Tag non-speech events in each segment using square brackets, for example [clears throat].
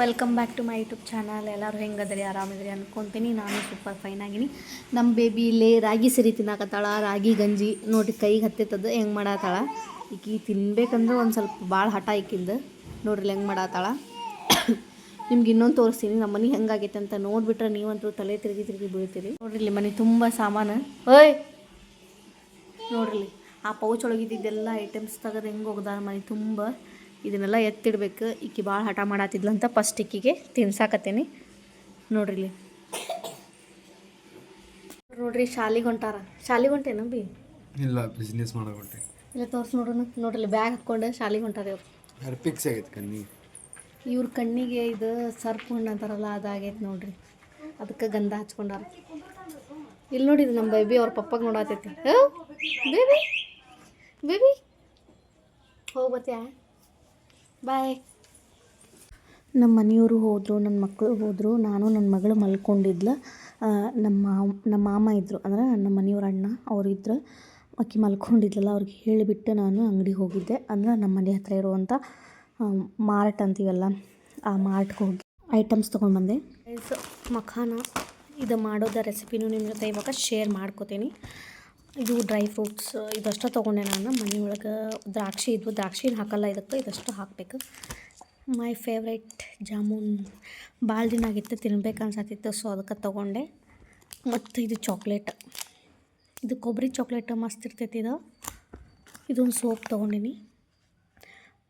Welcome back to my YouTube channel ಎಲ್ಲರೂ ಹೆಂಗದ್ರಿ? ಆರಾಮಿದ್ರಿ ಅನ್ಕೊಂತೀನಿ. ನಾನು ಸೂಪರ್ ಫೈನ್ ಆಗಿನಿ. ನಮ್ಮ ಬೇಬಿ ಇಲ್ಲೇ ರಾಗಿ ಸಿರಿ ತಿನ್ನಾಕತ್ತಾಳ. ರಾಗಿ, ಗಂಜಿ ನೋಡಿ ಕೈಗೆ ಹತ್ತಿತ್ತದ ಹೆಂಗೆ ಮಾಡತ್ತಾಳ ಈಕಿ ತಿನ್ಬೇಕಂದ್ರೆ ಒಂದು ಸ್ವಲ್ಪ ಭಾಳ ಹಠ ಇಕ್ಕಿಂದ ನೋಡ್ರಿ ಹೆಂಗೆ ಮಾಡತ್ತಾಳ ನಿಮ್ಗೆ ಇನ್ನೊಂದು ತೋರಿಸ್ತೀನಿ. ನಮ್ಮ ಮನೆ ಹೆಂಗಾಗೈತೆ ಅಂತ ನೋಡಿಬಿಟ್ರೆ ನೀವಂತೂ ತಲೆ ತಿರುಗಿ ತಿರುಗಿ ಬೀಳ್ತೀರಿ. ನೋಡ್ರಿ ಮನೆ ತುಂಬ ಸಾಮಾನು. ಓಯ್! ನೋಡ್ರಿ ಆ ಪೌಚ್ ಒಳಗಿದ್ದೆಲ್ಲ ಐಟಮ್ಸ್ ತೆಗೆದು ಹೆಂಗೆ ಹೋಗ್ದಾರ ಮನೆ ತುಂಬ. ಇದನ್ನೆಲ್ಲ ಎತ್ತಿಡ್ಬೇಕು. ಈಕಿ ಭಾಳ ಹಠ ಮಾಡತ್ತಿದ್ಲಂತ ಫಸ್ಟ್ ಇಕ್ಕಿಗೆ ತಿನ್ಸಾಕತ್ತೇನಿ. ನೋಡ್ರಿ ನೋಡ್ರಿ ಶಾಲಿಗೆ ಹೊಂಟಾರ ಶಾಲಿಗೆ ಹೊಂಟೇನ ಬಿ? ಇಲ್ಲ ಬಿಸ್ನೆಸ್ ಮಾಡಕೊಂಡೆ ಇಲ್ಲ ತೋರ್ಸಿ ನೋಡೋಣ. ನೋಡ್ರಿ ಬ್ಯಾಗ್ ಹಾಕ್ಕೊಂಡು ಶಾಲಿಗೆ ಹೊಂಟಾರ ಇವ್ರು. ಫಿಕ್ಸ್ ಆಗೈತೆ ಕಣ್ಣಿ. ಇವ್ರ ಕಣ್ಣಿಗೆ ಇದು ಸರ್ಪ್ ಹಣ್ಣು ಅಂತಾರಲ್ಲ ಅದಾಗೈತೆ ನೋಡ್ರಿ. ಅದಕ್ಕೆ ಗಂಧ ಹಚ್ಕೊಂಡಾರ. ಇಲ್ಲಿ ನೋಡಿ ಇದು ನಮ್ಮ ಬೇಬಿ ಅವ್ರ ಪಪ್ಪಗೆ ನೋಡತ್ತೈತಿ ಬೇಬಿ ಬೇಬಿ ಹೋಗ್ಬತ್ತ್ಯಾ? ಬಾಯ್ ನಮ್ಮ ಮನೆಯವರು ಹೋದರು ನನ್ನ ಮಕ್ಕಳು ಹೋದರು, ನಾನು ನನ್ನ ಮಗಳು ಮಲ್ಕೊಂಡಿದ್ಲು. ನಮ್ಮ ನಮ್ಮ ಮಾಮ ಇದ್ದರು ಅಂದ್ರೆ ನಮ್ಮ ಮನೆಯವ್ರ ಅಣ್ಣ ಅವರಿದ್ರು ಆಕೆ ಮಲ್ಕೊಂಡಿದ್ಲಲ್ಲ, ಅವ್ರಿಗೆ ಹೇಳಿಬಿಟ್ಟು ನಾನು ಅಂಗಡಿಗೆ ಹೋಗಿದ್ದೆ. ಅಂದ್ರೆ ನಮ್ಮ ಮನೆ ಹತ್ತಿರ ಇರುವಂಥ ಮಾರ್ಟ್ ಅಂತೀವಲ್ಲ, ಆ ಮಾರ್ಟ್ಗೆ ಹೋಗಿ ಐಟಮ್ಸ್ ತೊಗೊಂಡ್ಬಂದೆ ಸೊ ಮಖಾನ, ಇದು ಮಾಡೋದ ರೆಸಿಪಿನೂ ನಿಮ್ಮ ಜೊತೆ ಇವಾಗ ಶೇರ್ ಮಾಡ್ಕೋತೀನಿ. ಇದು ಡ್ರೈ ಫ್ರೂಟ್ಸ್, ಇದಷ್ಟು ತೊಗೊಂಡೆ ನಾನು. ಮನೆಯೊಳಗೆ ದ್ರಾಕ್ಷಿ ಇದ್ವು. ದ್ರಾಕ್ಷಿನ ಹಾಕಲ್ಲ ಇದಕ್ಕೆ, ಇದಷ್ಟು ಹಾಕಬೇಕು. My favourite jamun. ಭಾಳ ದಿನ ಆಗಿತ್ತು, ತಿನ್ಬೇಕು ಅನ್ಸತ್ತಿತ್ತು ಸೊ ಅದಕ್ಕೆ ತೊಗೊಂಡೆ. ಮತ್ತು ಇದು ಚಾಕ್ಲೇಟ್ ಇದು ಕೊಬ್ಬರಿ ಚಾಕ್ಲೇಟ್ ಮಸ್ತ್ ಇರ್ತೈತಿ ಇದು. ಇದೊಂದು ಸೋಪ್ ತೊಗೊಂಡಿನಿ.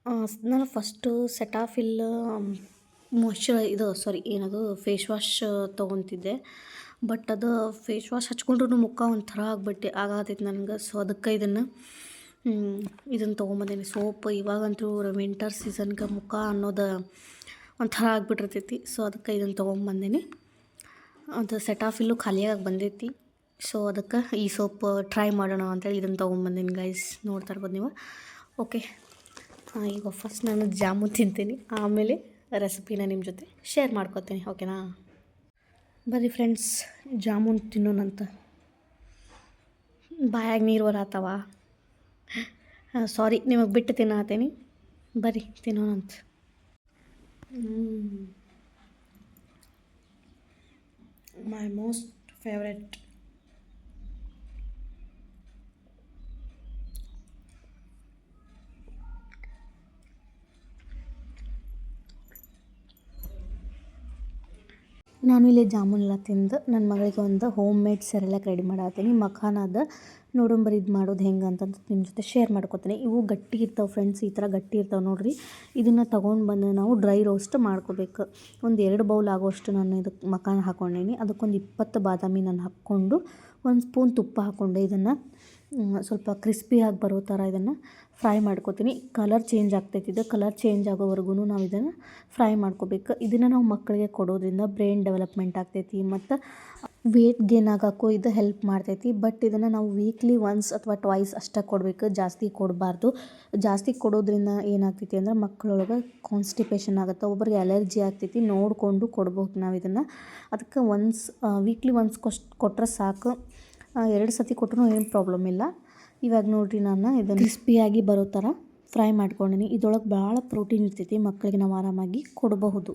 ನಾನು ಫಸ್ಟು ನಾನು ಫಸ್ಟು ಸೆಟಾಫಿಲ್ ಮಾಯ್ಶ್ಚರ ಇದು ಸಾರಿ ಏನದು ಫೇಸ್ ವಾಶ್ ತೊಗೊತಿದ್ದೆ. ಬಟ್ ಅದು ಫೇಸ್ ವಾಶ್ ಹಚ್ಕೊಂಡ್ರೂ ಮುಖ ಒಂಥರ ಆಗ್ಬಿಟ್ಟು ಆಗತ್ತೈತೆ ನನಗೆ. ಸೊ ಅದಕ್ಕೆ ಇದನ್ನು ಇದನ್ನು ತೊಗೊಂಬಂದೇನೆ. ಸೋಪ್ ಇವಾಗಂತೂ ವಿಂಟರ್ ಸೀಸನ್ಗೆ ಮುಖ ಅನ್ನೋದು ಒಂಥರ ಆಗಿಬಿಟ್ಟಿರ್ತೈತಿ. ಸೊ ಅದಕ್ಕೆ ಇದನ್ನು ತೊಗೊಂಬಂದೇನೆ. ಅದು ಸೆಟ್ ಆಫಿಲ್ಲು ಖಾಲಿಯಾಗಿ ಬಂದೈತಿ. ಸೊ ಅದಕ್ಕೆ ಈ ಸೋಪ್ ಟ್ರೈ ಮಾಡೋಣ ಅಂತೇಳಿ ಇದನ್ನು ತೊಗೊಂಬಂದೀನಿ ಗೈಸ್ ನೋಡ್ತಾ ಇರ್ಬೋದು ನೀವು. ಓಕೆ ಈಗ ಫಸ್ಟ್ ನಾನು ಜಾಮೂನ್ ತಿಂತೀನಿ. ಆಮೇಲೆ ರೆಸಿಪಿನ ನಿಮ್ಮ ಜೊತೆ ಶೇರ್ ಮಾಡ್ಕೊತೀನಿ. ಓಕೆನಾ ಬರ್ರಿ ಫ್ರೆಂಡ್ಸ್ ಜಾಮೂನ್ ತಿನ್ನೋಣಂತ ಬಾಯಾಗ ನೀರು ಬರತ್ತವ ಸಾರಿ ನಿಮಗೆ ಬಿಟ್ಟು ತಿನ್ನತ್ತೀನಿ ಬರೀ ತಿನ್ನೋಣಂತ ಮೈ ಮೋಸ್ಟ್ ಫೇವ್ರೆಟ್ ನಾನು ಇಲ್ಲಿ ಜಾಮೂನೆಲ್ಲ ತಿಂದು ನನ್ನ ಮಗಳಿಗೆ ಒಂದು ಹೋಮ್ ಮೇಡ್ ಸೆರೆಲಾಕ್ ರೆಡಿ ಮಾಡತ್ತೀನಿ ಮಖಾನದ ನೋಡಂಬರಿ ಇದು ಮಾಡೋದು ಹೆಂಗೆ ಅಂತಂತ ನಿಮ್ಮ ಜೊತೆ ಶೇರ್ ಮಾಡ್ಕೊತೀನಿ. ಇವು ಗಟ್ಟಿ ಇರ್ತಾವೆ ಫ್ರೆಂಡ್ಸ್ ಈ ಥರ ಗಟ್ಟಿ ಇರ್ತಾವೆ ನೋಡಿರಿ. ಇದನ್ನು ತೊಗೊಂಡು ಬಂದು ನಾವು ಡ್ರೈ ರೋಸ್ಟ್ ಮಾಡ್ಕೋಬೇಕು. ಒಂದು ಎರಡು ಬೌಲ್ ಆಗೋಷ್ಟು ನಾನು ಇದಕ್ಕೆ ಮಖಾನ ಹಾಕ್ಕೊಂಡೀನಿ ಅದಕ್ಕೊಂದು ಇಪ್ಪತ್ತು ಬಾದಾಮಿ ನಾನು ಹಾಕ್ಕೊಂಡು ಒಂದು ಸ್ಪೂನ್ ತುಪ್ಪ ಹಾಕ್ಕೊಂಡೆ ಇದನ್ನು. ಸ್ವಲ್ಪ ಕ್ರಿಸ್ಪಿಯಾಗಿ ಬರೋ ಥರ ಇದನ್ನು ಫ್ರೈ ಮಾಡ್ಕೊತೀನಿ. ಕಲರ್ ಚೇಂಜ್ ಆಗ್ತೈತಿ ಇದು. ಕಲರ್ ಚೇಂಜ್ ಆಗೋವರೆಗೂ ನಾವು ಇದನ್ನು ಫ್ರೈ ಮಾಡ್ಕೋಬೇಕು. ಇದನ್ನು ನಾವು ಮಕ್ಕಳಿಗೆ ಕೊಡೋದ್ರಿಂದ ಬ್ರೈನ್ ಡೆವಲಪ್ಮೆಂಟ್ ಆಗ್ತೈತಿ ಮತ್ತು ವೇಟ್ ಗೇನ್ ಆಗೋಕ್ಕೂ ಇದು ಹೆಲ್ಪ್ ಮಾಡ್ತೈತಿ. ಬಟ್ ಇದನ್ನು ನಾವು ವೀಕ್ಲಿ ಒನ್ಸ್ ಅಥವಾ ಟ್ವೈಸ್ ಅಷ್ಟೇ ಕೊಡಬೇಕು. ಜಾಸ್ತಿ ಕೊಡಬಾರ್ದು. ಜಾಸ್ತಿ ಕೊಡೋದ್ರಿಂದ ಏನಾಗ್ತೈತಿ ಅಂದ್ರೆ ಮಕ್ಕಳೊಳಗೆ ಕಾನ್ಸ್ಟಿಪೇಷನ್ ಆಗುತ್ತೆ ಒಬ್ಬರಿಗೆ ಅಲರ್ಜಿ ಆಗ್ತೈತಿ. ನೋಡಿಕೊಂಡು ಕೊಡ್ಬೇಕು ನಾವು ಇದನ್ನು. ಅದಕ್ಕೆ ಒನ್ಸ್ ವೀಕ್ಲಿ ಒನ್ಸ್ ಕೊಷ್ಟು ಕೊಟ್ಟರೆ ಸಾಕು. ಎರಡು ಸತಿ ಕೊಟ್ಟರು ಏನು ಪ್ರಾಬ್ಲಮ್ ಇಲ್ಲ. ಇವಾಗ ನೋಡಿರಿ ನಾನು ಇದನ್ನು ಕ್ರಿಸ್ಪಿಯಾಗಿ ಬರೋ ಥರ ಫ್ರೈ ಮಾಡ್ಕೊಂಡಿನಿ. ಇದ್ರೊಳಗೆ ಭಾಳ ಪ್ರೋಟೀನ್ ಇರ್ತೈತಿ ಮಕ್ಕಳಿಗೆ ನಾವು ಆರಾಮಾಗಿ ಕೊಡಬಹುದು.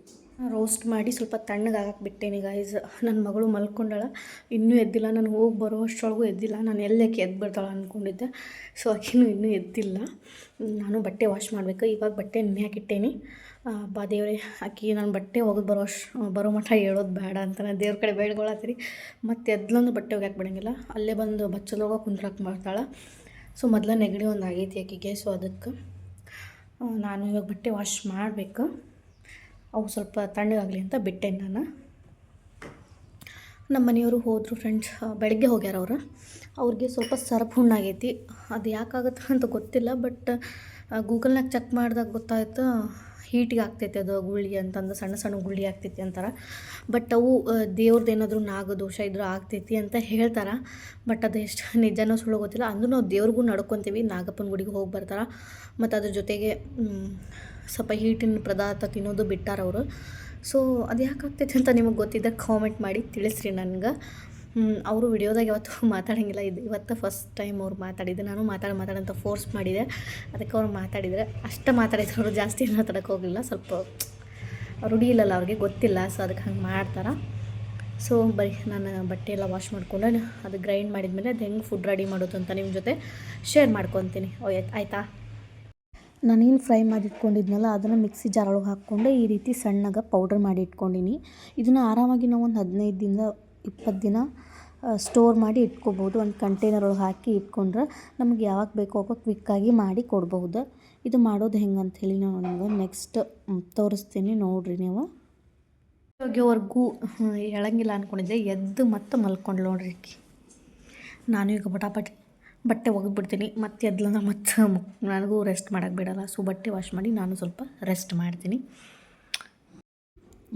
ರೋಸ್ಟ್ ಮಾಡಿ ಸ್ವಲ್ಪ ತಣ್ಣಗೆ ಆಗಕ್ಕೆ ಬಿಟ್ಟೇನಿ ಗೈಸ್ ನನ್ನ ಮಗಳು ಮಲ್ಕೊಂಡಳ. ಇನ್ನೂ ಎದ್ದಿಲ್ಲ. ನಾನು ಹೋಗಿ ಬರೋ ಅಷ್ಟರೊಳಗೂ ಎದ್ದಿಲ್ಲ. ನಾನು ಎಲ್ಲಕ್ಕೆ ಎದ್ದು ಬರ್ತಾಳೆ ಅಂದ್ಕೊಂಡಿದ್ದೆ ಸೊ ಆಕಿನೂ ಇನ್ನೂ ಎದ್ದಿಲ್ಲ. ನಾನು ಬಟ್ಟೆ ವಾಶ್ ಮಾಡಬೇಕು. ಇವಾಗ ಬಟ್ಟೆ ನೆನೆ ಹಾಕಿಟ್ಟೇನಿ ಆ, ಬಾ ದೇವ್ರೆ. ಆಕಿ ನಾನು ಬಟ್ಟೆ ಒಗೆದು ಬರೋ ಬರೋ ಮಠ ಹೇಳೋದು ಬೇಡ ಅಂತ ನಾನು ದೇವ್ರ ಕಡೆ ಬೇಡ್ಕೊಳತ್ತೀರಿ. ಮತ್ತು ಎದ್ಲಂದು ಬಟ್ಟೆ ಹೋಗ್ಯಾಕೆ ಬಿಡಂಗಿಲ್ಲ. ಅಲ್ಲೇ ಬಂದು ಬಚ್ಚಲೋಗ ಕುಂದ್ರಕ್ಕೆ ಮಾಡ್ತಾಳೆ. ಸೊ ಮೊದಲ ನೆಗಡಿ ಒಂದು ಆಗೈತಿ ಆಕಿಗೆ. ಸೊ ಅದಕ್ಕೆ ನಾನು ಇವಾಗ ಬಟ್ಟೆ ವಾಶ್ ಮಾಡಬೇಕು. ಅವು ಸ್ವಲ್ಪ ತಣ್ಣಗಾಗಲಿ ಅಂತ ಬಿಟ್ಟೆ ನಾನು. ನಮ್ಮ ಮನೆಯವರು ಹೋದರು ಫ್ರೆಂಡ್ಸ್ ಬೆಳಗ್ಗೆ ಹೋಗ್ಯಾರ ಅವರು. ಅವ್ರಿಗೆ ಸ್ವಲ್ಪ ಸರ್ಪ್ ಹುಣ್ಣಾಗೈತಿ ಅದು ಯಾಕಾಗತ್ತೆ ಅಂತ ಗೊತ್ತಿಲ್ಲ ಬಟ್ ಗೂಗಲ್ನಾಗ ಚೆಕ್ ಮಾಡಿದಾಗ ಗೊತ್ತಾಯ್ತು. ಹೀಟಿಗೆ ಆಗ್ತೈತೆ ಅದು ಗುಳ್ಳಿ ಅಂತಂದು ಸಣ್ಣ ಸಣ್ಣ ಗುಳ್ಳಿ ಆಗ್ತೈತಿ ಅಂತಾರೆ. ಬಟ್ ಅವು ದೇವ್ರದ್ದು ಏನಾದರೂ ನಾಗದೋಷ ಇದ್ರೂ ಆಗ್ತೈತಿ ಅಂತ ಹೇಳ್ತಾರೆ. ಬಟ್ ಅದು ಎಷ್ಟು ನಿಜನೋ ಸುಳ್ಳು ಗೊತ್ತಿಲ್ಲ. ಅಂದ್ರೂ ನಾವು ದೇವ್ರಿಗೂ ನಡ್ಕೊತೀವಿ, ನಾಗಪ್ಪನ ಗುಡಿಗೆ ಹೋಗಿ ಬರ್ತಾರೆ. ಮತ್ತು ಅದ್ರ ಜೊತೆಗೆ ಸ್ವಲ್ಪ ಹೀಟಿನ ಪದಾರ್ಥ ತಿನ್ನೋದು ಬಿಟ್ಟಾರವರು ಸೊ ಅದು ಯಾಕೆ ಆಗ್ತೈತೆ ಅಂತ ನಿಮಗೆ ಗೊತ್ತಿದ್ದರೆ ಕಾಮೆಂಟ್ ಮಾಡಿ ತಿಳಿಸ್ರಿ ನನಗೆ. ಅವರು ವಿಡಿಯೋದಾಗ ಇವತ್ತು [laughs] ಮಾತಾಡೋಂಗಿಲ್ಲ. ಇದು ಇವತ್ತು ಫಸ್ಟ್ ಟೈಮ್ ಅವ್ರು ಮಾತಾಡಿದ್ದು. ನಾನು ಮಾತಾಡಿ ಮಾತಾಡಂತ ಫೋರ್ಸ್ ಮಾಡಿದೆ. ಅದಕ್ಕೆ ಅವ್ರು ಮಾತಾಡಿದರೆ ಅಷ್ಟು ಮಾತಾಡಿದ್ರು ಅವರು ಜಾಸ್ತಿ ಮಾತಾಡೋಕೆ ಹೋಗಿಲ್ಲ ಸ್ವಲ್ಪ ರೂಢಿ ಇಲ್ಲಲ್ಲ ಅವ್ರಿಗೆ, ಗೊತ್ತಿಲ್ಲ. ಸೊ ಅದಕ್ಕೆ ಹಂಗೆ ಮಾಡ್ತಾರೆ. ಸೊ ಬರೀ ನಾನು ಬಟ್ಟೆ ಎಲ್ಲ ವಾಶ್ ಮಾಡ್ಕೊಂಡು ಅದು ಗ್ರೈಂಡ್ ಮಾಡಿದ್ಮೇಲೆ ಅದು ಹೆಂಗೆ ಫುಡ್ ರೆಡಿ ಮಾಡೋದು ಅಂತ ನಿಮ್ಮ ಜೊತೆ ಶೇರ್ ಮಾಡ್ಕೊತೀನಿ. ಆಯಿತಾ ನಾನೇನು ಫ್ರೈ ಮಾಡಿ ಇಟ್ಕೊಂಡಿದ್ನಲ್ಲ ಅದನ್ನು ಮಿಕ್ಸಿ ಜಾರೊಳಗೆ ಹಾಕ್ಕೊಂಡು ಈ ರೀತಿ ಸಣ್ಣಗೆ ಪೌಡರ್ ಮಾಡಿ ಇಟ್ಕೊಂಡಿನಿ. ಇದನ್ನು ಆರಾಮಾಗಿ ನಾವು ಒಂದು ಹದಿನೈದು ದಿನ ಇಪ್ಪತ್ತು ದಿನ ಸ್ಟೋರ್ ಮಾಡಿ ಇಟ್ಕೋಬೋದು. ಒಂದು ಕಂಟೈನರ್ ಒಳಗೆ ಹಾಕಿ ಇಟ್ಕೊಂಡ್ರೆ ನಮ್ಗೆ ಯಾವಾಗ ಬೇಕೋ ಅವಾಗ ಕ್ವಿಕ್ಕಾಗಿ ಮಾಡಿ ಕೊಡ್ಬಹುದು. ಇದು ಮಾಡೋದು ಹೆಂಗೆ ಅಂಥೇಳಿ ನಾನು ನಿಮ್ಗೆ ನೆಕ್ಸ್ಟ್ ತೋರಿಸ್ತೀನಿ. ನೋಡಿರಿ ನೀವು. ಹೋಗ್ಯವರೆಗೂ ಹೇಳಂಗಿಲ್ಲ ಅಂದ್ಕೊಂಡಿದ್ದೆ ಎದ್ದು ಮತ್ತೆ ಮಲ್ಕೊಂಡು ನೋಡ್ರಿ ನಾನು ಈಗ ಪಟಾಪಟಿ ಬಟ್ಟೆ ಒಗೆದ್ಬಿಡ್ತೀನಿ. ಮತ್ತೆ ಎದ್ಲಂದ್ರೆ ಮತ್ತೆ ನನಗೂ ರೆಸ್ಟ್ ಮಾಡೋಕ್ಕೆ ಬಿಡೋಲ್ಲ. ಸೊ ಬಟ್ಟೆ ವಾಶ್ ಮಾಡಿ ನಾನು ಸ್ವಲ್ಪ ರೆಸ್ಟ್ ಮಾಡ್ತೀನಿ.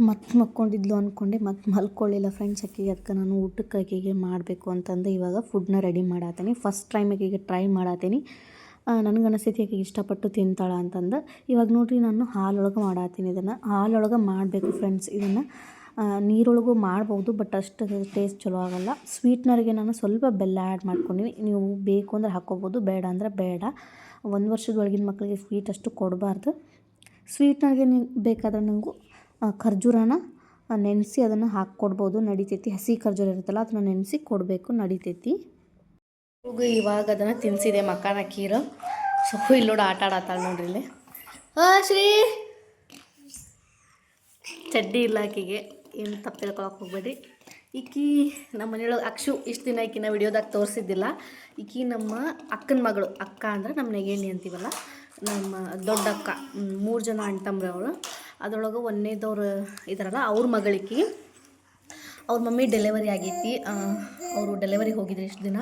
ಮತ್ತೆ ಮಕ್ಕೊಂಡಿದ್ಲು ಅಂದ್ಕೊಂಡೆ ಮತ್ತೆ ಮಲ್ಕೊಳ್ಳಿಲ್ಲ ಫ್ರೆಂಡ್ಸ್ ಅಕ್ಕಿಗೆ ಅದಕ್ಕೆ ನಾನು ಊಟಕ್ಕೆ ಅಕ್ಕಿಗೆ ಮಾಡಬೇಕು ಅಂತಂದು. ಇವಾಗ ಫುಡ್ನ ರೆಡಿ ಮಾಡಾತೀನಿ. ಫಸ್ಟ್ ಟೈಮ್ ಅಕ್ಕಿಗೆ ಟ್ರೈ ಮಾಡಾತೀನಿ. ನನಗೆ ಅನಿಸ್ತೈತಿ ಆಕೆಗೆ ಇಷ್ಟಪಟ್ಟು ತಿಂತಾಳ ಅಂತಂದು. ಇವಾಗ ನೋಡಿರಿ ನಾನು ಹಾಲೊಳಗೆ ಮಾಡತ್ತೀನಿ ಇದನ್ನು. ಹಾಲೊಳಗೆ ಮಾಡಬೇಕು ಫ್ರೆಂಡ್ಸ್ ಇದನ್ನು. ನೀರೊಳಗೂ ಮಾಡ್ಬೋದು ಬಟ್ ಅಷ್ಟು ಟೇಸ್ಟ್ ಚಲೋ ಆಗಲ್ಲ. ಸ್ವೀಟ್ನರ್ಗೆ ನಾನು ಸ್ವಲ್ಪ ಬೆಲ್ಲ ಆ್ಯಡ್ ಮಾಡ್ಕೊಂಡಿನಿ. ನೀವು ಬೇಕು ಅಂದರೆ ಹಾಕ್ಕೋಬೋದು ಬೇಡ ಅಂದ್ರೆ ಬೇಡ. ಒಂದು ವರ್ಷದೊಳಗಿನ ಮಕ್ಕಳಿಗೆ ಸ್ವೀಟ್ ಅಷ್ಟು ಕೊಡಬಾರ್ದು. ಸ್ವೀಟ್ನರ್ಗೆ ನೀವು ಬೇಕಾದ್ರೆ ನನಗೂ ಖರ್ಜೂರನ ನೆನೆಸಿ ಅದನ್ನು ಹಾಕ್ಕೊಡ್ಬೋದು. ನಡಿತೈತಿ. ಹಸಿ ಖರ್ಜೂರ ಇರುತ್ತಲ್ಲ, ಅದನ್ನ ನೆನೆಸಿ ಕೊಡಬೇಕು. ನಡಿತೈತಿ. ಇವಾಗ ಅದನ್ನು ತಿನ್ನಿಸಿದೆ ಮಕ್ಕಾನ ಕೀರು ಸೊ ಇಲ್ಲಿ ನೋಡಿ, ಆಟ ಆಡತ್ತಾಳೆ ನೋಡ್ರಿ ಇಲ್ಲಿ. ಹಾಂ ಶ್ರೀ! ಚಡ್ಡಿ ಇಲ್ಲ ಆಕಿಗೆ. ಏನು ತಪ್ಪು ತಿಳ್ಕೊಳಕ್ಕೆ ಹೋಗ್ಬೇಡಿ. ಈಕಿ ನಮ್ಮ ಮನೆಯೊಳಗೆ ಅಕ್ಷು ಇಷ್ಟು ದಿನ ಈಕಿನ ವಿಡಿಯೋದಾಗ ತೋರಿಸಿದ್ದಿಲ್ಲ. ಈಕಿ ನಮ್ಮ ಅಕ್ಕನ ಮಗಳು. ಅಕ್ಕ ಅಂದ್ರೆ ನಮ್ಮ ನೆಗೇಣಿ ಅಂತೀವಲ್ಲ? ನಮ್ಮ ದೊಡ್ಡ ಅಕ್ಕ. ಮೂರು ಜನ ಅಣ್ತಂಬ್ರಿ ಅವಳು ಅದರೊಳಗೆ ಒಂದನೇದವ್ರು ಇದಾರಲ್ಲ ಅವ್ರ ಮಗಳಿಗೆ ಅವ್ರ ಮಮ್ಮಿ ಡೆಲಿವರಿ ಆಗೈತಿ. ಅವರು ಡೆಲಿವರಿ ಹೋಗಿದ್ರು ಇಷ್ಟು ದಿನ.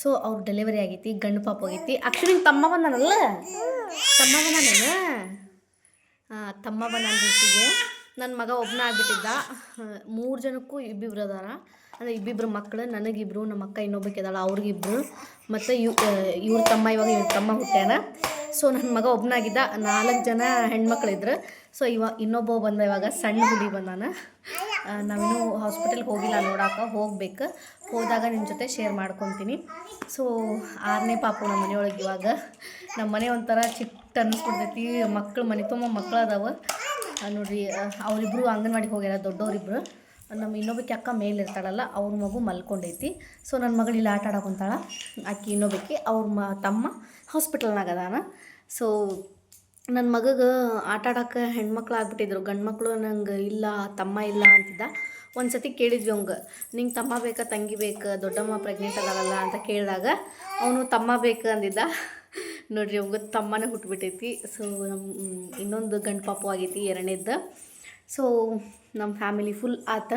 ಸೊ ಅವ್ರ ಡೆಲಿವರಿ ಆಗೈತಿ, ಗಂಡು ಪಾಪ ಹೋಗೈತಿ. ಆ್ಯಕ್ಚುಲಿ ತಮ್ಮ ಬಂದಾನಲ್ಲ ತಮ್ಮ ಬಂದಾನಲ್ಲ ಹಾಂ ತಮ್ಮ ಬಂದಾನ ರೀತಿಗೆ ನನ್ನ ಮಗ ಒಬ್ಬನ ಆಗ್ಬಿಟ್ಟಿದ್ದ. ಮೂರು ಜನಕ್ಕೂ ಇಬ್ಬಿಬ್ರು ಅದಾರ. ಅಂದರೆ ಇಬ್ಬಿಬ್ರು ಮಕ್ಕಳು ನನಗಿಬ್ರು ನಮ್ಮ ಅಕ್ಕ ಇನ್ನೊಬ್ಬಕ್ಕೆ ಇದ್ದಾಳ, ಅವ್ರಿಗಿಬ್ರು. ಮತ್ತು ಇವ್ ಇವ್ರ ತಮ್ಮ ಇವಾಗ ಇವ್ರ ತಮ್ಮ ಹುಟ್ಟ್ಯಾನ. ಸೊ ನನ್ನ ಮಗ ಒಬ್ಬನಾಗಿದ್ದ ನಾಲ್ಕು ಜನ ಹೆಣ್ಮಕ್ಳಿದ್ರು. ಸೊ ಇವ ಇನ್ನೊಬ್ಬ ಬಂದ ಇವಾಗ ಸಣ್ಣ ಹುಡಿ ಬಂದಾನ. ನಾನು ನಾವಿನ್ನೂ ಹಾಸ್ಪಿಟಲ್ಗೆ ಹೋಗಿಲ್ಲ ನೋಡಾಕ ಹೋಗ್ಬೇಕು. ಹೋದಾಗ ನಿಮ್ಮ ಜೊತೆ ಶೇರ್ ಮಾಡ್ಕೊತೀನಿ. ಸೊ ಆರನೇ ಪಾಪು ನಮ್ಮ ಮನೆಯೊಳಗೆ ಇವಾಗ. ನಮ್ಮ ಮನೆ ಒಂಥರ ಚಿಕ್ಕ ಅನ್ನಿಸ್ಬಿಡ್ತೈತಿ ಮಕ್ಳು ಮನೆ ತುಂಬ ಮಕ್ಕಳು ಅದಾವ. ನೋಡ್ರಿ ಆ, ಅಂಗನವಾಡಿಗೆ ಹೋಗ್ಯಾರ ದೊಡ್ಡವರಿಬ್ರು. ನಮ್ಮ ಇನ್ನೊಬ್ಬಕ್ಕೆ ಅಕ್ಕ ಮೇಲೆ ಇರ್ತಾಳಲ್ಲ, ಅವ್ರ ಮಗು ಮಲ್ಕೊಂಡೈತಿ. ಸೊ ನನ್ನ ಮಗಳು ಇಲ್ಲಿ ಆಟ ಆಡಕೊಂತಾಳ ಆಕಿ ಇನ್ನೊಬ್ಬಕ್ಕೆ ಅವ್ರ ಮ, ತಮ್ಮ ಹಾಸ್ಪಿಟಲ್ನಾಗ ಅದಾನ. ಸೊ ನನ್ನ ಮಗಗೆ ಆಟ ಆಡೋಕೆ ಹೆಣ್ಮಕ್ಳು ಆಗ್ಬಿಟ್ಟಿದ್ರು. ಗಂಡು ಮಕ್ಕಳು ನಂಗೆ ಇಲ್ಲ, ತಮ್ಮ ಇಲ್ಲ ಅಂತಿದ್ದ. ಒಂದು ಸತಿ ಕೇಳಿದ್ವಿ ಅವಂಗೆ, ನಿಂಗೆ ತಮ್ಮ ಬೇಕಾ, ತಂಗಿ ಬೇಕಾ, ದೊಡ್ಡಮ್ಮ ಪ್ರೆಗ್ನೆಂಟ್ ಅದಾರಲ್ಲ ಅಂತ ಕೇಳಿದಾಗ ಅವನು ತಮ್ಮ ಬೇಕು ಅಂದಿದ್ದ. ನೋಡ್ರಿ, ಅವಂಗೆ ತಮ್ಮನೇ ಹುಟ್ಟುಬಿಟ್ಟೈತಿ ಸೊ ಇನ್ನೊಂದು ಗಂಡು ಪಾಪು ಆಗೈತಿ, ಎರಡನೇದ್ದು. ಸೊ ನಮ್ಮ ಫ್ಯಾಮಿಲಿ ಫುಲ್ ಆತ.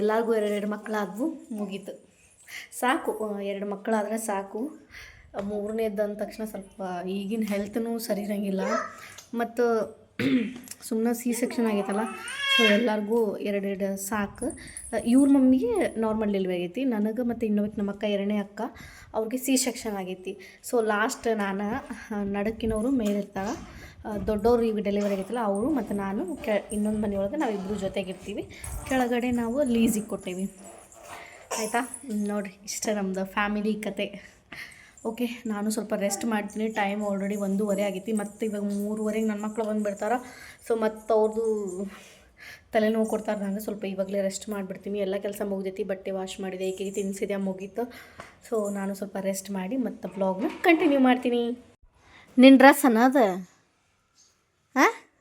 ಎಲ್ಲರಿಗೂ ಎರಡೆರಡು ಮಕ್ಕಳಾದ್ವು ಮುಗೀತು. ಸಾಕು ಎರಡು ಮಕ್ಕಳಾದರೆ ಸಾಕು. ಮೂರನೇದ್ದು ಅಂದ ತಕ್ಷಣ ಸ್ವಲ್ಪ ಈಗಿನ ಹೆಲ್ತ್ನೂ ಸರಿ ಇರೋಂಗಿಲ್ಲ. ಮತ್ತು [clears throat] ಸುಮ್ಮನೆ ಸಿ ಸೆಕ್ಷನ್ ಆಗೈತಲ್ಲ ಸೊ ಎಲ್ಲರಿಗೂ ಎರಡೆರಡು ಸಾಕು. ಇವ್ರ ಮಮ್ಮಿಗೆ ನಾರ್ಮಲ್ ಡೆಲಿವರಿ ಆಗೈತಿ. ನನಗೆ ಮತ್ತು ಇನ್ನೊಬ್ಬಕ್ಕೆ ನಮ್ಮ ಅಕ್ಕ ಎರಡನೇ ಅಕ್ಕ, ಅವ್ರಿಗೆ ಸಿ ಸೆಕ್ಷನ್ ಆಗೈತಿ. ಸೊ ಲಾಸ್ಟ್ ನಾನು ನಡಕ್ಕಿನವರು ಮೇಲಿರ್ತಾಳೆ ದೊಡ್ಡವರು ಈಗ ಡೆಲಿವರಿ ಆಗೈತಲ್ಲ, ಅವರು ಮತ್ತು ನಾನು ಕೆ, ಇನ್ನೊಂದು ಮನೆಯೊಳಗೆ ನಾವಿಬ್ಬರು ಜೊತೆಗಿರ್ತೀವಿ ಕೆಳಗಡೆ ನಾವು ಲೀಸಿಗೆ ಕೊಟ್ಟೇವಿ ಆಯಿತಾ? ನೋಡಿರಿ, ಇಷ್ಟ ನಮ್ಮದು ಫ್ಯಾಮಿಲಿ ಕತೆ. ಓಕೆ ನಾನು ಸ್ವಲ್ಪ ರೆಸ್ಟ್ ಮಾಡ್ತೀನಿ. ಟೈಮ್ ಆಲ್ರೆಡಿ ಒಂದೂವರೆ ಆಗೈತಿ ಮತ್ತು ಇವಾಗ ಮೂರುವರೆಗೆ ನನ್ನ ಮಕ್ಕಳು ಬಂದುಬಿಡ್ತಾರೆ ಸೊ ಮತ್ತು ಅವ್ರದ್ದು ತಲೆನೋವು ಕೊಡ್ತಾರೆ. ನಾನು ಸ್ವಲ್ಪ ಇವಾಗಲೇ ರೆಸ್ಟ್ ಮಾಡಿಬಿಡ್ತೀನಿ. ಎಲ್ಲ ಕೆಲಸ ಮುಗಿದೈತಿ. ಬಟ್ಟೆ ವಾಶ್ ಮಾಡಿದೆ. ಈಕೆಗೆ ತಿನ್ಸಿದೆ, ಮುಗೀತು. ಸೊ ನಾನು ಸ್ವಲ್ಪ ರೆಸ್ಟ್ ಮಾಡಿ ಮತ್ತು ಬ್ಲಾಗ್ನ ಕಂಟಿನ್ಯೂ ಮಾಡ್ತೀನಿ. ನಿನ್ನ ಡ್ರೆಸ್ ಅನ್ನೋದು?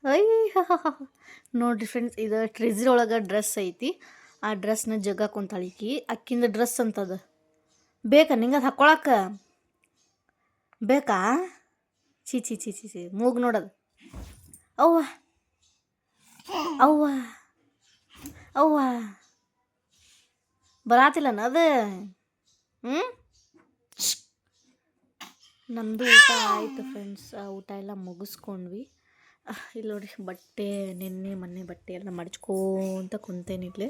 ಅಯ್ಯ ನೋಡಿರಿ ಫ್ರೆಂಡ್ಸ್ ಇದು ಟ್ರೆಜರ್ ಒಳಗೆ ಡ್ರೆಸ್ ಐತಿ. ಆ ಡ್ರೆಸ್ನ ಜಗ್ಗ ಕುಂತಾಳಿಕಿ ಅಕ್ಕಿಂದ ಡ್ರೆಸ್ ಅಂತದ. ಬೇಕಾ ನಿಂಗೆ ಅದು ಹಾಕ್ಕೊಳಕ್ಕೆ ಬೇಕಾ? ಚಿ ಚಿ ಚಿ ಚಿ ಚಿ ಮೂಗ್ ನೋಡೋದು ಅವ್ವ. ಅವ್ವ. ಅವ್ವ. ಬರಾತಿಲ್ಲನ ಅದು? ಹ್ಞೂ ನಮ್ಮದು ಊಟ ಆಯಿತು ಫ್ರೆಂಡ್ಸ್ ಊಟ ಎಲ್ಲ ಮುಗಿಸ್ಕೊಂಡ್ವಿ. ಇಲ್ಲಿ ನೋಡಿ ಬಟ್ಟೆ, ನಿನ್ನೆ, ಮೊನ್ನೆ ಬಟ್ಟೆ ಎಲ್ಲ ಮಡಚ್ಕೋತ ಕುಂತೇನಿಲ್ಲಿ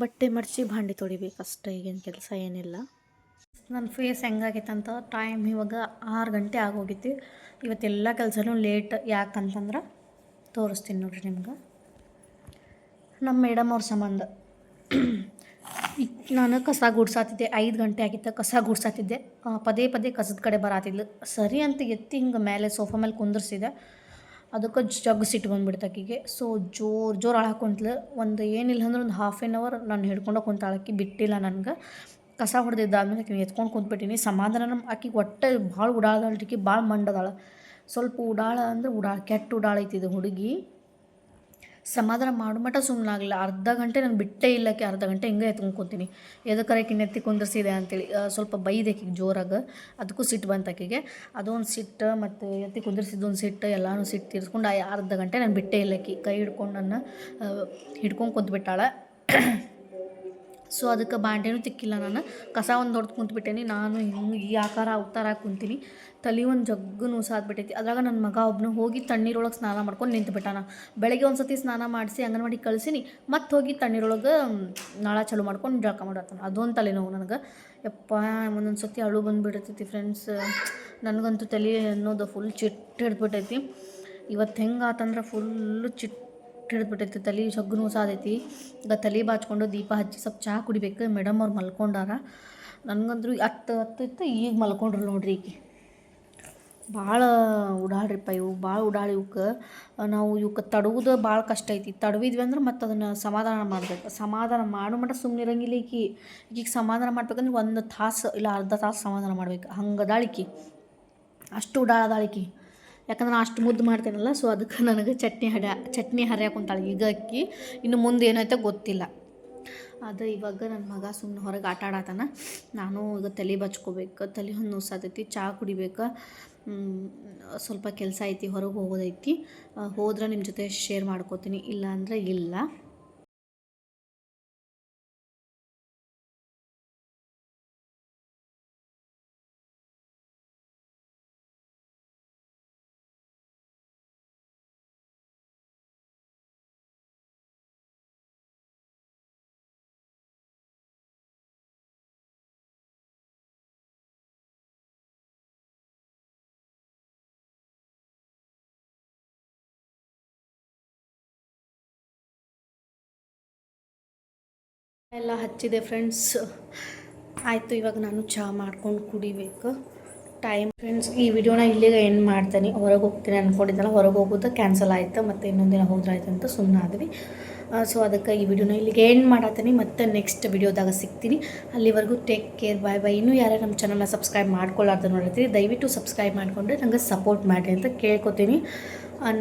ಬಟ್ಟೆ ಮಡಚಿ ಭಾಂಡೆ ತೊಳಿಬೇಕು ಅಷ್ಟೇ ಈಗೇನು ಕೆಲಸ ಏನಿಲ್ಲ. ನನ್ನ ಫೇಸ್ ಹೆಂಗಾಗೈತೆ ಅಂತ ಟೈಮ್ ಇವಾಗ ಆರು ಗಂಟೆ ಆಗೋಗಿತ್ತು. ಇವತ್ತೆಲ್ಲ ಕೆಲಸನೂ ಲೇಟ್ ಯಾಕಂತಂದ್ರೆ ತೋರಿಸ್ತೀನಿ ನೋಡ್ರಿ ನಿಮ್ಗೆ. ನಮ್ಮ ಮೇಡಮ್ ಅವ್ರ ಸಂಬಂಧ. ನಾನು ಕಸ ಗುಡ್ಸಾತಿದ್ದೆ, ಐದು ಗಂಟೆ ಆಗಿತ್ತು ಕಸ ಗುಡ್ಸಾತಿದ್ದೆ. ಪದೇ ಪದೇ ಕಸದ ಕಡೆ ಬರಾತಿದ್ಲು. ಸರಿ ಅಂತ ಎತ್ತಿ ಹಿಂಗೆ ಮೇಲೆ ಸೋಫಾ ಮೇಲೆ ಕುಂದಿರ್ಸಿದೆ. ಅದಕ್ಕೆ ಜಗ್ ಸಿಟ್ಟು ಬಂದ್ಬಿಡ್ತು ಆಕಿಗೆ. ಸೊ ಜೋರು ಜೋರು ಅಳಾಕೊಂತ್ಲು ಒಂದು ಏನಿಲ್ಲ ಅಂದ್ರೆ ಒಂದು ಹಾಫ್ ಆನ್ ಅವರ್ ನಾನು ಹಿಡ್ಕೊಂಡು ಕುಂತಾಳಕ್ಕಿ ಬಿಟ್ಟಿಲ್ಲ ನನಗೆ. ಕಸ ಹೊಡೆದಿದ್ದಾದ್ಮೇಲೆ ಆಕೆ ಎತ್ಕೊಂಡು ಕುಂತ್ಬಿಟ್ಟಿನಿ. ಸಮಾಧಾನ ನಮ್ಮ ಆಕಿಗೆ ಒಟ್ಟೆ ಭಾಳ ಉಡಾಳದಳ್ಟಿಕಿ ಭಾಳ ಮಂಡದಾಳ. ಸ್ವಲ್ಪ ಉಡಾಳ ಅಂದ್ರೆ ಉಡಾಳ, ಕೆಟ್ಟ ಉಡಾಳ ಐತಿ ಇದು ಹುಡುಗಿ. ಸಮಾಧಾನ ಮಾಡು ಮಟ್ಟ ಸುಮ್ಮನಾಗಲಿಲ್ಲ ಅರ್ಧ ಗಂಟೆ ನಾನು ಬಿಟ್ಟೇ ಇಲ್ಲಕ್ಕೆ ಅರ್ಧ ಗಂಟೆ ಹಿಂಗೆ ಎತ್ಕೊಂಡು ಎದಕ್ಕರೆ ಕಿನ್ನೆತ್ತಿ ಕುಂದಿರ್ಸಿದೆ ಅಂತೇಳಿ. ಸ್ವಲ್ಪ ಬೈದೆ ಆಕಿಗೆ ಜೋರಾಗ. ಅದಕ್ಕೂ ಸಿಟ್ಟು ಬಂತು ಆಕಿಗೆ. ಅದೊಂದು ಸಿಟ್ಟು ಮತ್ತು ಎತ್ತಿ ಕುಂದಿರ್ಸಿದ್ದೊಂದು ಸಿಟ್ಟು, ಎಲ್ಲನೂ ಸಿಟ್ಟು ತೀರಿಸ್ಕೊಂಡು ಅರ್ಧ ಗಂಟೆ ನಾನು ಬಿಟ್ಟೇ ಇಲ್ಲಕ್ಕಿ ಕೈ ಹಿಡ್ಕೊಂಡು ನನ್ನ ಹಿಡ್ಕೊಂಡು ಕುಂತ್ಬಿಟ್ಟಾಳ. ಸೊ ಅದಕ್ಕೆ ಬಾಂಡೆನೂ ತಿಕ್ಕಿಲ್ಲ ನಾನು. ಕಸ ಒಂದು ಹೊಡ್ದು ಕುಂತ್ಬಿಟ್ಟೇನಿ. ನಾನು ಹಿಂಗೆ ಈ ಆಕಾರ ಅವತಾರ ಕುಂತೀನಿ. ತಲೆ ಒಂದು ಜಗ್ಗು ನೂಸಾದ್ಬಿಟ್ಟೈತಿ ಅದ್ರಾಗ ನನ್ನ ಮಗ ಒಬ್ಬನು ಹೋಗಿ ತಣ್ಣೀರೊಳಗೆ ಸ್ನಾನ ಮಾಡ್ಕೊಂಡು ನಿಂತುಬಿಟ್ಟಾನ ಬೆಳಗ್ಗೆ ಒಂದು ಸತಿ ಸ್ನಾನ ಮಾಡಿಸಿ, ಅಂಗನವಾಡಿ ಕಳಿಸಿನಿ. ಮತ್ತೆ ಹೋಗಿ ತಣ್ಣೀರೊಳಗೆ ನಾಳ ಚಾಲು ಮಾಡ್ಕೊಂಡು ಜಳಕ ಮಾಡತ್ತಾನ ಅದೊಂದು ತಲೆನೋವು ನನಗೆ. ಯಪ್ಪ ಒಂದೊಂದು ಸತಿ ಅಳು ಬಂದುಬಿಡ್ತೈತಿ ಫ್ರೆಂಡ್ಸ್ ನನಗಂತೂ ತಲೆ ಅನ್ನೋದು ಫುಲ್ ಚಿಟ್ಟು ಹಿಡ್ದುಬಿಟ್ಟೈತಿ. ಇವತ್ತು ಹೆಂಗೆ ಆತಂದ್ರೆ ಫುಲ್ಲು ಚಿಟ್ಟು ಹಿಡಿದ್ಬಿಟ್ಟೈತಿ ತಲೆ ಜಗ್ಗು ಸಾದೈತಿ. ಈಗ ತಲೆ ಬಾಚ್ಕೊಂಡು ದೀಪ ಹಚ್ಚಿ ಸ್ವಲ್ಪ ಚಹಾ ಕುಡಿಬೇಕು. ಮೇಡಮ್ ಅವ್ರು ಮಲ್ಕೊಂಡಾರ. ನನಗಂದ್ರೂ ಹತ್ತು ಹತ್ತು ಇತ್ತು, ಈಗ ಮಲ್ಕೊಂಡ್ರು ನೋಡ್ರಿ ಈಕಿ. ಭಾಳ ಉಡಾಳ್ರಿಪ್ಪ ಇವು, ಭಾಳ ಉಡಾಳಿ ಇವಕ್ಕೆ ನಾವು ಇವಕ್ಕೆ ತಡುವುದು ಭಾಳ ಕಷ್ಟ ಐತಿ. ತಡವಿದ್ವಿ ಅಂದ್ರೆ ಮತ್ತು ಅದನ್ನು ಸಮಾಧಾನ ಮಾಡಬೇಕು. ಸಮಾಧಾನ ಮಾಡೋ ಮಟ್ಟ ಸುಮ್ಮನೆ ಇರಂಗಿಲ್ಲ ಈಕಿ. ಈಗೀಗ ಸಮಾಧಾನ ಮಾಡ್ಬೇಕಂದ್ರೆ ಒಂದು ತಾಸು ಇಲ್ಲ ಅರ್ಧ ತಾಸು ಸಮಾಧಾನ ಮಾಡ್ಬೇಕು. ಹಂಗೆ ಅದಾಳಿಕಿ ಅಷ್ಟು ಉಡಾಳದಾಳಿಕಿ ಯಾಕಂದ್ರೆ ನಾನು ಅಷ್ಟು ಮುದ್ದು ಮಾಡ್ತೇನಲ್ಲ ಸೊ ಅದಕ್ಕೆ ನನಗೆ ಚಟ್ನಿ ಹಡ, ಚಟ್ನಿ ಹರಿಯಾಕೊಂತಾಳೆ ಈಗ ಅಕ್ಕಿ. ಇನ್ನು ಮುಂದೆ ಏನೈತೆ ಗೊತ್ತಿಲ್ಲ. ಅದು ಇವಾಗ ನನ್ನ ಮಗ ಸುಮ್ಮನೆ ಹೊರಗೆ ಆಟ ಆಡತಾನ. ನಾನು ಈಗ ತಲೆ ಬಚ್ಕೋಬೇಕು, ತಲೆ ಒಂದು ನೋಸಾತೈತಿ ಚಹಾ ಕುಡಿಬೇಕು. ಸ್ವಲ್ಪ ಕೆಲಸ ಐತಿ, ಹೊರಗೆ ಹೋಗೋದೈತಿ. ಹೋದ್ರೆ ನಿಮ್ಮ ಜೊತೆ ಶೇರ್ ಮಾಡ್ಕೋತೀನಿ ಇಲ್ಲ ಅಂದರೆ ಇಲ್ಲ. ಎಲ್ಲ ಹಚ್ಚಿದೆ ಫ್ರೆಂಡ್ಸ್ ಆಯಿತು, ಇವಾಗ ನಾನು ಚಹಾ ಮಾಡ್ಕೊಂಡು ಕುಡಿಬೇಕು. ಟೈಮ್ ಫ್ರೆಂಡ್ಸ್ ಈ ವಿಡಿಯೋನ ಇಲ್ಲಿಗೆ ಎಂಡ್ ಮಾಡ್ತೀನಿ. ಹೊರಗೆ ಹೋಗ್ತೀನಿ ಅಂದ್ಕೊಂಡಿದ್ದಲ್ಲ ಹೊರಗೆ ಹೋಗೋದು ಕ್ಯಾನ್ಸಲ್ ಆಯಿತು? ಮತ್ತು ಇನ್ನೊಂದು ದಿನ ಹೋದ್ರಾಯ್ತು ಅಂತ ಸುಮ್ಮನೆ ಆದ್ವಿ. ಸೊ ಅದಕ್ಕೆ ಈ ವಿಡಿಯೋನ ಇಲ್ಲಿಗೆ ಎಂಡ್ ಮಾಡತ್ತೀನಿ ಮತ್ತು ನೆಕ್ಸ್ಟ್ ವಿಡಿಯೋದಾಗ ಸಿಗ್ತೀನಿ. ಅಲ್ಲಿವರೆಗೂ ಟೇಕ್ ಕೇರ್ ಬಾಯ್ ಬಾಯ್ ಇನ್ನೂ ಯಾರೇ ನಮ್ಮ ಚಾನಲ್ನ ಸಬ್ಸ್ಕ್ರೈಬ್ ಮಾಡ್ಕೊಳ್ಳಾರ್ದು ನೋಡಿರ್ತೀನಿ ದಯವಿಟ್ಟು ಸಬ್ಸ್ಕ್ರೈಬ್ ಮಾಡಿಕೊಂಡ್ರೆ ನಂಗೆ ಸಪೋರ್ಟ್ ಮಾಡಿ ಅಂತ ಕೇಳ್ಕೊತೀನಿ.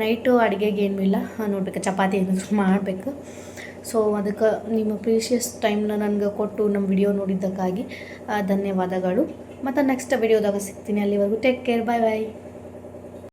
ನೈಟು ಅಡುಗೆಗೆ ಏನೂ ಇಲ್ಲ. ನೋಡ್ಬೇಕು, ಚಪಾತಿ ಏನಾದರೂ ಮಾಡಬೇಕು. ಸೊ ಅದಕ್ಕೆ ನಿಮ್ಮ ಪ್ರೀಷಿಯಸ್ ಟೈಮ್ನ ನನಗೆ ಕೊಟ್ಟು ನಮ್ಮ ವಿಡಿಯೋ ನೋಡಿದ್ದಕ್ಕಾಗಿ ಧನ್ಯವಾದಗಳು. ಮತ್ತು ನೆಕ್ಸ್ಟ್ ವಿಡಿಯೋದಾಗ ಸಿಗ್ತೀನಿ. ಅಲ್ಲಿವರೆಗೂ ಟೇಕ್ ಕೇರ್ ಬಾಯ್ ಬಾಯ್